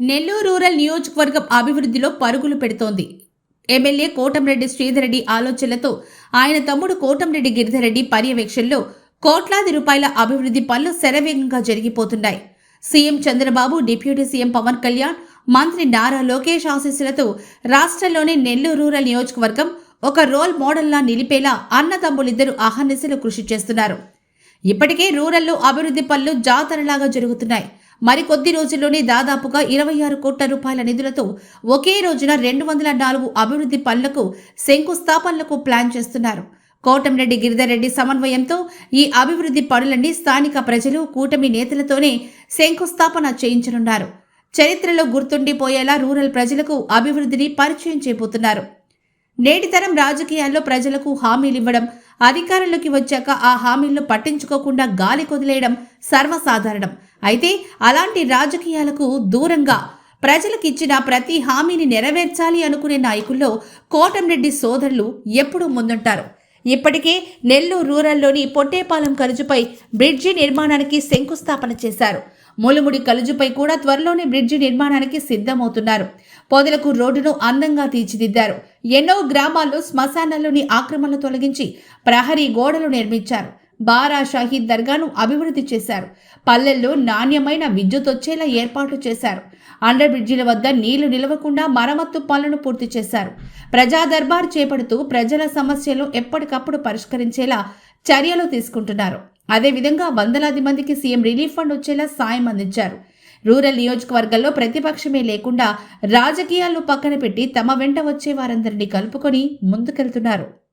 Nellore rural నియోజకవర్గం అభివృద్ధిలో పరుగులు పెడుతోంది. ఎమ్మెల్యే కోటంరెడ్డి శ్రీధరెడ్డి ఆలోచనలతో ఆయన తమ్ముడు కోటంరెడ్డి గిరిధరెడ్డి పర్యవేక్షణలో కోట్లాది రూపాయల అభివృద్ధి పనులు శరవేగంగా జరిగిపోతున్నాయి. CM Chandrababu deputy CM Pawan Kalyan మంత్రి నారా లోకేష్ ఆశీస్సులతో రాష్ట్రంలోని నెల్లూరు రూరల్ నియోజకవర్గం ఒక రోల్ మోడల్లా నిలిపేలా అన్నదమ్ములిద్దరూ అహర్నిశలు కృషి చేస్తున్నారు. ఇప్పటికే రూరల్లో అభివృద్ధి పనులు జాతరలాగా జరుగుతున్నాయి. మరికొద్ది రోజుల్లోనే దాదాపుగా ఇరవై ఆరు కోట్ల రూపాయల నిధులతో ఒకే రోజున రెండు వందల నాలుగు అభివృద్ధి పనులకు శంకుస్థాపనలకు ప్లాన్ చేస్తున్నారు. కోటంరెడ్డి గిరిధర్రెడ్డి సమన్వయంతో ఈ అభివృద్ధి పనులన్నీ స్థానిక ప్రజలు కూటమి నేతలతోనే శంకుస్థాపన చేయించనున్నారు. చరిత్రలో గుర్తుండిపోయేలా రూరల్ ప్రజలకు అభివృద్ధిని పరిచయం చేయబోతున్నారు. నేటి తరం రాజకీయాల్లో ప్రజలకు హామీలివ్వడం అధికారంలోకి వచ్చాక ఆ హామీలను పట్టించుకోకుండా గాలి కొదిలేయడం సర్వసాధారణం. అయితే అలాంటి రాజకీయాలకు దూరంగా ప్రజలకు ఇచ్చిన ప్రతి హామీని నెరవేర్చాలి అనుకునే నాయకుల్లో కోటంరెడ్డి సోదరులు ఎప్పుడూ ముందుంటారు. ఇప్పటికే నెల్లూరు రూరల్లోని పొట్టేపాలెం కలుజుపై బ్రిడ్జి నిర్మాణానికి శంకుస్థాపన చేశారు. ములుముడి కలుజుపై కూడా త్వరలోనే బ్రిడ్జి నిర్మాణానికి సిద్ధమవుతున్నారు. పొదలకు రోడ్డును అందంగా తీర్చిదిద్దారు. ఎన్నో గ్రామాల్లో శ్మశానాల్లోని ఆక్రమణలు తొలగించి ప్రహరీ గోడలు నిర్మించారు. బారా షాహీద్ దర్గాను అభివృద్ధి చేశారు. పల్లెల్లో నాణ్యమైన విద్యుత్ వచ్చేలా ఏర్పాట్లు చేశారు. అండర్ బ్రిడ్జిల వద్ద నీళ్ళు నిలవకుండా మరమ్మత్తు పనులను పూర్తి చేశారు. ప్రజా దర్బార్ చేపడుతూ ప్రజల సమస్యలు ఎప్పటికప్పుడు పరిష్కరించేలా చర్యలు తీసుకుంటున్నారు. అదేవిధంగా వందలాది మందికి సీఎం రిలీఫ్ ఫండ్ వచ్చేలా సాయం అందించారు. రూరల్ నియోజకవర్గంలో ప్రతిపక్షమే లేకుండా రాజకీయాలను పక్కన పెట్టి తమ వెంట వచ్చే వారందరినీ కలుపుకొని ముందుకెళ్తున్నారు.